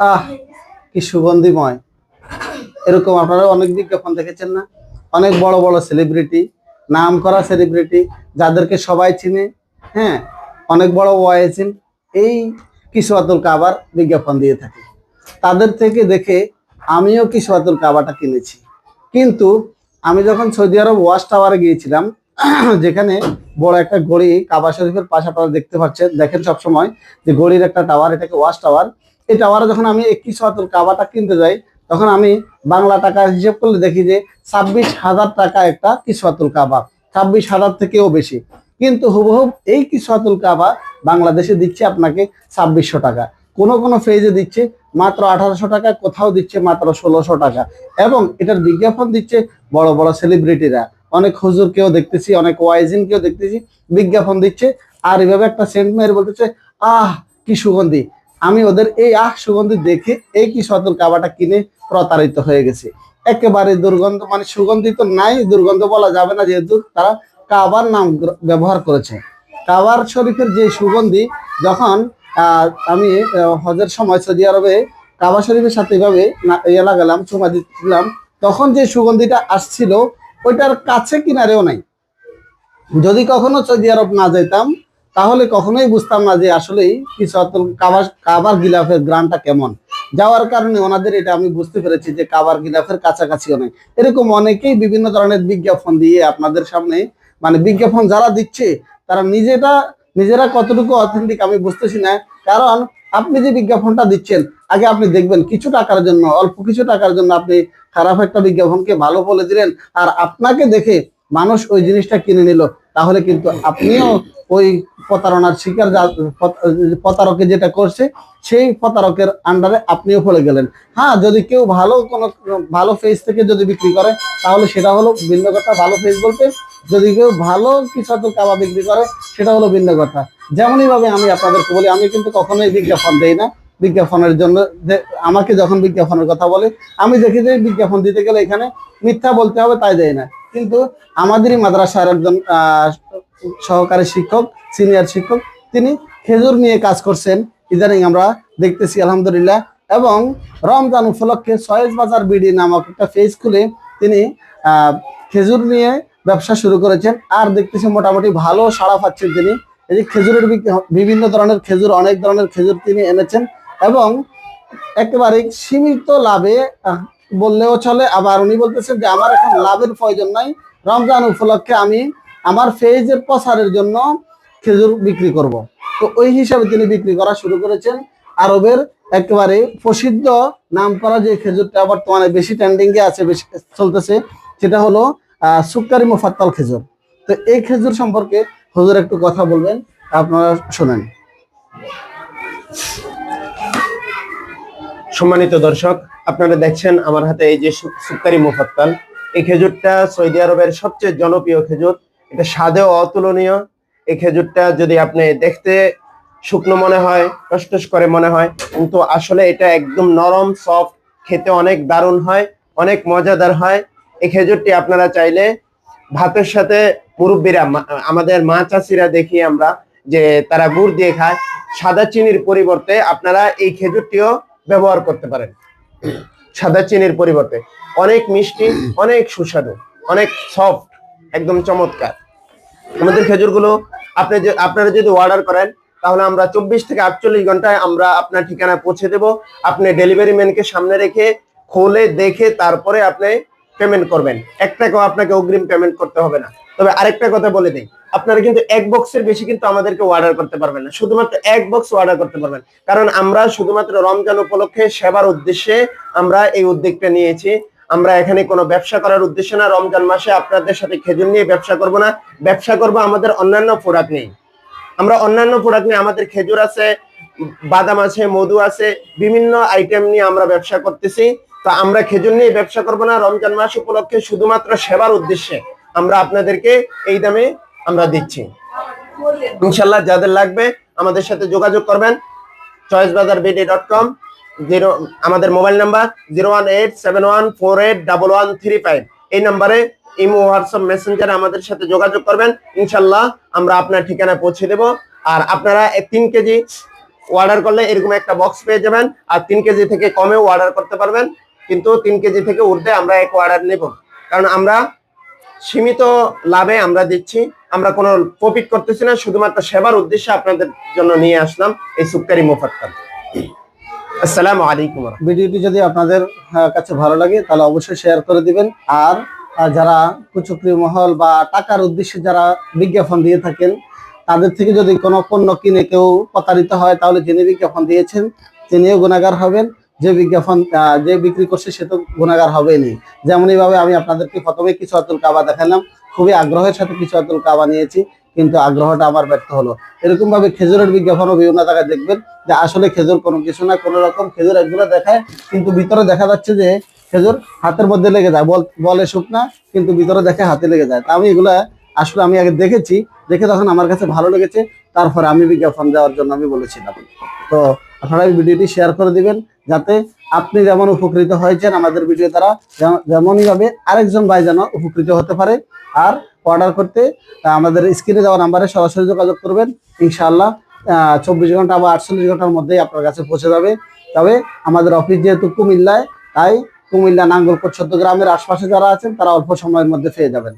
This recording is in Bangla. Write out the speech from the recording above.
আহ, কি সুগন্ধিময়। এরকম আপনারা অনেক বিজ্ঞাপন দেখেছেন না, অনেক বড় বড় সেলিব্রিটি নাম করা সেলিব্রিটি যাদেরকে সবাই চিনে হ্যাঁ অনেক বড় ওয়াইসিন এই কিসুয়াতুল কাবার বিজ্ঞাপন দিয়ে থাকে। তাদের থেকে দেখে আমিও কিসুয়াতুল কাবাটা কিনেছি। কিন্তু আমি যখন সৌদি আরব ওয়াশ টাওয়ারে গিয়েছিলাম, যেখানে বড় একটা গড়ি কাবা শরীফের পাশে আপনারা দেখতে পাচ্ছেন। দেখেন সবসময় যে গড়ির একটা টাওয়ার এটাকে ওয়াশ টাওয়ার এই টাওয়ারে যখন আমি একটি শতাল কাবাটা কিনতে যাই, তখন আমি বাংলা টাকা হিসেব করলে দেখি যে ছাব্বিশ হাজার টাকা একটা কিসওয়াতুল কাবা। ছাব্বিশ হাজার থেকেও বেশি। কিন্তু হুবহুব এই কিসওয়াতুল কাবা বাংলাদেশে দিচ্ছে আপনাকে ছাব্বিশশো টাকা। কোন কোন ফেজে দিচ্ছে মাত্র আঠারোশো টাকা, কোথাও দিচ্ছে মাত্র ষোলোশো টাকা। এবং এটার বিজ্ঞাপন দিচ্ছে বড় বড় সেলিব্রিটিরা অনেক হুজুরকেও দেখতেছি, অনেক ওয়াইজিন ওয়াইজিনকেও দেখতেছি, বিজ্ঞাপন দিচ্ছে, আর এভাবে একটা সেন্ট মেরে বলতেছে, আহ, কি সুগন্ধি। আমি ওদের এই আহ সুগন্ধি দেখে এই কি সতল কাবাটা কিনে প্রতারিত হয়ে গেছে। একেবারে দুর্গন্ধ মানে সুগন্ধি তো নাই, দুর্গন্ধ বলা যাবে না যেহেতু তারা কাবার নাম ব্যবহার করেছে। কাবার শরীফের যে সুগন্ধি, যখন আমি হজের সময় সৌদি আরবে কাবা শরীফের সাথে এভাবে ইয়ে লাগালাম চুমা দিচ্ছিলাম তখন যে সুগন্ধিটা আসছিল ওইটার কাছে কিনারেও নাই। যদি কখনো সৌদি আরব না যেতাম তাহলে কখনোই বুঝতাম না যে আসলেই কিসাতুল কাবার কাবার গিলাফের গ্রানটা কেমন। যাওয়ার কারণে ওনাদের এটা আমি বুঝতে পেরেছি যে কাবার গিলাফের কাছাকাছিও নেই। এরকম অনেকেই বিভিন্ন ধরনের বিজ্ঞাপন দিয়ে আপনাদের সামনে মানে বিজ্ঞাপন যারা দিচ্ছে, তারা নিজেটা নিজেরা কতটুকু অথেন্টিক আমি বুঝতেছি না। কারণ আপনি যে বিজ্ঞাপনটা দিচ্ছেন, আগে আপনি দেখবেন কিছু টাকার জন্য, অল্প কিছু টাকার জন্য আপনি খারাপ একটা বিজ্ঞাপনকে ভালো বলে দিলেন। আর আপনাকে দেখে মানুষ ওই জিনিসটা কিনে নিল। তাহলে কিন্তু আপনিও ওই প্রতারণার শিকার প্রতারকে যেটা করছে সেই প্রতারকের আন্ডারে আপনিও পড়ে গেলেন। হ্যাঁ যদি কেউ ভালো কোনো ভালো ফেজ থেকে যদি বিক্রি করে তাহলে সেটা হলো ভিন্ন কথা। ভালো ফেজ বলতে যদি কেউ ভালো কিছু কাবা বিক্রি করে সেটা হলো ভিন্ন কথা। যেমনই ভাবে আমি আপনাদেরকে বলি আমি কিন্তু কখনোই বিজ্ঞাপন দেই না। বিজ্ঞাপনের জন্য যে আমাকে যখন বিজ্ঞাপনের কথা বলে আমি দেখি যে বিজ্ঞাপন দিতে গেলে এখানে মিথ্যা বলতে হবে তাই দেয় না। কিন্তু আমাদেরই মাদ্রাসার একজন আহ, সহকারী শিক্ষক সিনিয়র শিক্ষক, তিনি খেজুর নিয়ে কাজ করছেন। ইদানিং আমরা দেখতেছি, আলহামদুলিল্লাহ। এবং রমজান উপলক্ষে সয়েজ বাজার বিডি নামক একটা পেজ খুলে তিনি খেজুর নিয়ে ব্যবসা শুরু করেছেন। আর দেখতেছি, মোটামুটি ভালো সাড়া পাচ্ছেন তিনি। এই যে খেজুরের বিভিন্ন ধরনের খেজুর, অনেক ধরনের খেজুর তিনি এনেছেন। এবং একেবারে সীমিত লাভে বললেও চলে। আবার উনি বলতেছেন যে, আমার এখন লাভের প্রয়োজন নাই। রমজান উপলক্ষে আমি আমার ফেজের প্রসারের জন্য খেজুর বিক্রি করব। তো ওই হিসাবে তিনি বিক্রি করা শুরু করেছেন। আরবের একেবারে প্রসিদ্ধ নাম করা যে খেজুরটা বর্তমানে বেশি ট্রেন্ডিং এ আছে, বেশি চলতেছে, সেটা হলো সুক্কারি মুফাত্তাল খেজুর। তো এই খেজুর সম্পর্কে হুজুর একটু কথা বলবেন, আপনারা শোনেন। সম্মানিত দর্শক, আপনারা দেখছেন আমার হাতে এই যে সুক্কারি মুফাত্তাল। এই খেজুরটা সৌদি আরবের সবচেয়ে জনপ্রিয় খেজুর। এটা স্বাদেও অতুলনীয়। এই খেজুরটা যদি আপনি দেখতে শুকনো মনে হয়, টসটস করে মনে হয়, কিন্তু আসলে এটা একদম নরম সফট খেতে অনেক দারুণ হয়, অনেক মজাদার হয়। এই খেজুরটি আপনারা চাইলে ভাতের সাথে মুরব্বীরা আমাদের মা চাষিরা দেখি আমরা যে তারা গুড় দিয়ে খায়, সাদা চিনির পরিবর্তে আপনারা এই খেজুরটিও ব্যবহার করতে পারেন। সাদা চিনির পরিবর্তে। অনেক মিষ্টি, অনেক সুস্বাদু, অনেক সফট একদম চমৎকার। আমাদের খেজুরগুলো আপনি যে আপনারা যদি অর্ডার করেন, তাহলে আমরা চব্বিশ থেকে আটচল্লিশ ঘন্টায় আমরা আপনার ঠিকানায় পৌঁছে দেব। আপনি ডেলিভারি ম্যানকে সামনে রেখে খোলে দেখে তারপরে আপনি পেমেন্ট করবেন। এক টাকাও আপনাকে অগ্রিম পেমেন্ট করতে হবে না। তবে আরেকটা কথা বলে দিই, আপনারা কিন্তু এক বক্সের বেশি কিন্তু আমাদেরকে অর্ডার করতে পারবেন না। শুধুমাত্র এক বক্স অর্ডার করতে পারবেন। কারণ আমরা শুধুমাত্র রমজান উপলক্ষে সেবার উদ্দেশ্যে আমরা এই উদ্যোগটা নিয়েছি। আমরা এখানে কোনো ব্যবসা করার উদ্দেশ্যে না। রমজান মাসে আপনাদের সাথে খেজুর নিয়ে ব্যবসা করব না। ব্যবসা করব আমাদের অন্যান্য প্রোডাক্ট নেই আমরা অন্যান্য প্রোডাক্ট নিয়ে আমাদের খেজুর আছে, বাদাম আছে, মধু আছে, বিভিন্ন আইটেম নিয়ে আমরা ব্যবসা করতেছি। তো আমরা খেজুর নিয়ে ব্যবসা করব না। রমজান মাস উপলক্ষে শুধুমাত্র সেবার উদ্দেশ্যে আমরা আপনাদেরকে এই দামে আমরা দিচ্ছি। ইনশাল্লাহ যাদের লাগবে আমাদের সাথে যোগাযোগ করবেন। Choice bazaar BD dot com zero, আমাদের mobile number zero one eight seven one four eight double one three five. এই নাম্বারে ইমো, হোয়াটসঅ্যাপ, মেসেঞ্জারে আমাদের সাথে যোগাযোগ করবেন। ইনশাল্লাহ আমরা আপনার ঠিকানায় পৌঁছে দেব। আর আপনারা তিন কেজি অর্ডার করলে এরকম একটা বক্স পেয়ে যাবেন। আর তিন কেজি থেকে কমেও অর্ডার করতে পারবেন। কিন্তু তিন কেজি থেকে ঊর্ধ্বে আমরা এক অর্ডার নেব। কারণ আমরা সীমিত লাভে আমরা দিচ্ছি। আমরা কোনো প্রফিট করতেছি না। শুধুমাত্র সেবার উদ্দেশ্যে আপনাদের জন্য নিয়ে আসলাম এই সুপকারি মুফাক্কাল আসসালামু আলাইকুম ভিডিওটি যদি আপনাদের কাছে ভালো লাগে, তাহলে অবশ্যই শেয়ার করে দিবেন। আর যারা কুচুকরি মহল বা টাকার উদ্দেশ্যে যারা বিজ্ঞাপন দিয়ে থাকেন, তাদের থেকে যদি কোনো পণ্য কিনে কেউ প্রতারিত হয়, তাহলে যিনি বিজ্ঞাপন দিয়েছেন, তিনিও গুণাগার হবেন। যে বিজ্ঞাপন যে বিক্রি করছে, সে তো গুণাগার হবেনি যেমন এইভাবে আমি আপনাদেরকে প্রথমে কিছু অতুল কাবা দেখালাম। খুবই আগ্রহের সাথে কিছু অতুল কাবা নিয়েছি। কিন্তু আগ্রহটা আমার ব্যর্থ হলো। এরকম ভাবে খেজুরের বিজ্ঞাপনও বিভিন্ন জায়গায় দেখবেন যে আসলে খেজুর কোনো কিছু না, কোনো রকম খেজুর একগুলো দেখায়, কিন্তু ভিতরে দেখা যাচ্ছে যে খেজুর হাতের মধ্যে লেগে যায়। বল বলে শুকনা কিন্তু ভিতরে দেখে হাতে লেগে যায়। তা আমি এগুলা আসলে আমি আগে দেখেছি, দেখে তখন আমার কাছে ভালো লেগেছে। তারপরে আমি বিজ্ঞাপন দেওয়ার জন্য আমি বলেছিলাম। তো আপনারা এই ভিডিওটি শেয়ার করে দিবেন, যাতে আপনি যেমন উপকৃত হয়েছেন আমাদের ভিডিও দ্বারা, যেমন- যেমনই ভাবে আরেকজন ভাই যেন উপকৃত হতে পারে। আর অর্ডার করতে আমাদের স্ক্রিনে দেওয়া নাম্বারে সরাসরি যোগাযোগ করবেন। ইনশাআল্লাহ চব্বিশ ঘণ্টা বা আটচল্লিশ ঘণ্টার মধ্যেই আপনার কাছে পৌঁছে যাবে। তবে আমাদের অফিস যেহেতু কুমিল্লায়, তাই কুমিল্লা নাঙ্গলকোট চোদ্দ গ্রামের আশপাশে যারা আছেন, তারা অল্প সময়ের মধ্যে পেয়ে যাবেন।